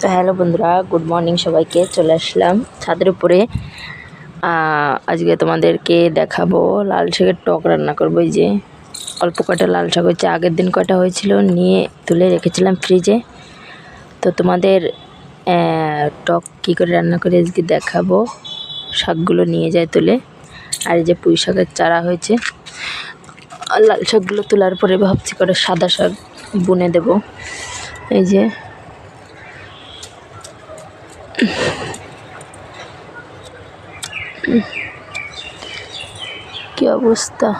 তো হ্যালো বন্ধুরা, good morning সবাইকে, চলে আসলাম ছাদের উপরে। আজকে তোমাদেরকে দেখাবো লাল শাকের টক রান্না করব, এই যে অল্প কটা লাল শাক হয়েছে। আগের দিন কটা হয়েছিল, নিয়ে তুলে রেখেছিলাম ফ্রিজে। তো তোমাদের টক কী করে রান্না করে আজকে দেখাবো। শাকগুলো নিয়ে যায় তুলে। আর এই যে পুঁই শাকের চারা হয়েছে, লাল শাকগুলো তোলার পরে ভাবছি করে সাদা শাক বুনে দেব। এই যে কি অবস্থা?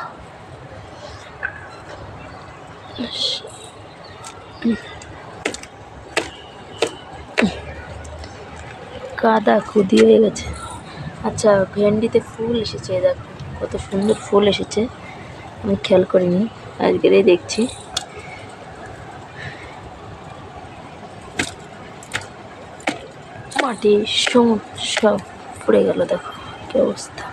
কাদা খুদি হয়ে গেছে। আচ্ছা ভেন্ডিতে ফুল এসেছে, দেখো। কত সুন্দর ফুল এসেছে। আমি খেয়াল করিনি, আজকেরই দেখছি। মাটি সব পড়ে গেল দেখো কি অবস্থা।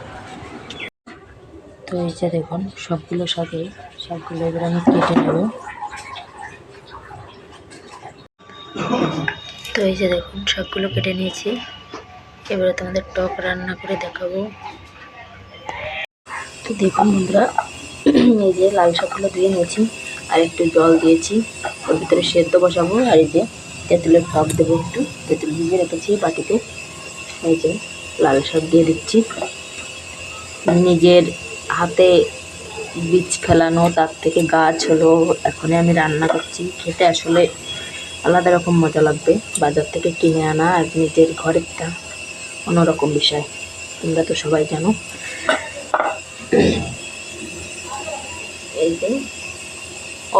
তো এই যে দেখুন সবগুলো শাকে সবগুলো এবার আমি কেটে নেব। তো এই যে দেখুন সবগুলো কেটে নিয়েছি। এবারে তোমাদের টক রান্না করে দেখাবো। তো দেখুন বন্ধুরা এই যে লাল শাকগুলো ধুয়ে নিয়েছি আর একটু জল দিয়েছি ওর ভিতরে সেদ্ধ বসাবো আর এই যে তেঁতুলের টক দেবো একটু, তেঁতুল ভিজে রেখেছি, বাটিতে এই যে লাল শাক দিয়ে দিচ্ছি। নিজের হাতে বীজ ফেলানো, তার থেকে গাছ হলো, এখনই আমি রান্না করছি। খেতে আসলে আলাদা রকম মজা লাগবে, বাজার থেকে কিনে আনা আর নিজের ঘরেরটা অন্যরকম বিষয়। তোমরা তো সবাই জানো। এই যে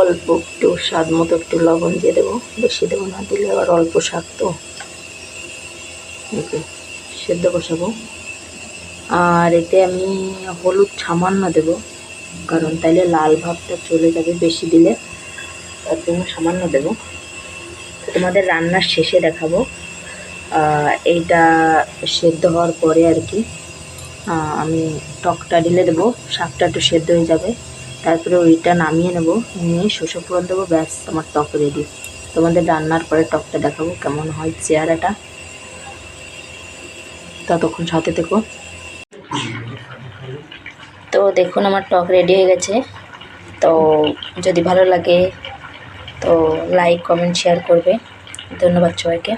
অল্প একটু স্বাদ মতো একটু লবণ দিয়ে দেবো। বেশি দেবো না, দিলে আবার অল্প স্বাদ তো। যে সেদ্ধ বসাবো। আর এতে আমি হলুদ সামান্য দেবো, কারণ তাইলে লাল ভাবটা চলে যাবে বেশি দিলে। তার জন্য সামান্য দেবো। তোমাদের রান্নার শেষে দেখাবো। এইটা সেদ্ধ হওয়ার পরে আর কি আমি টকটা ঢেলে দেবো, শাকটা একটু সেদ্ধ হয়ে যাবে। তারপরে ওইটা নামিয়ে নেব, নিয়ে শসা ফোড়ন দেবো, ব্যাস, আমার টক রেডি তোমাদের রান্নার পরে টকটা দেখাবো কেমন হয় চেহারাটা। ততক্ষণ সাথে থেকো। তো দেখুন, আমার টক রেডি হয়ে গেছে। তো যদি ভালো লাগে, তো লাইক কমেন্ট শেয়ার করবে। ধন্যবাদ সবাইকে।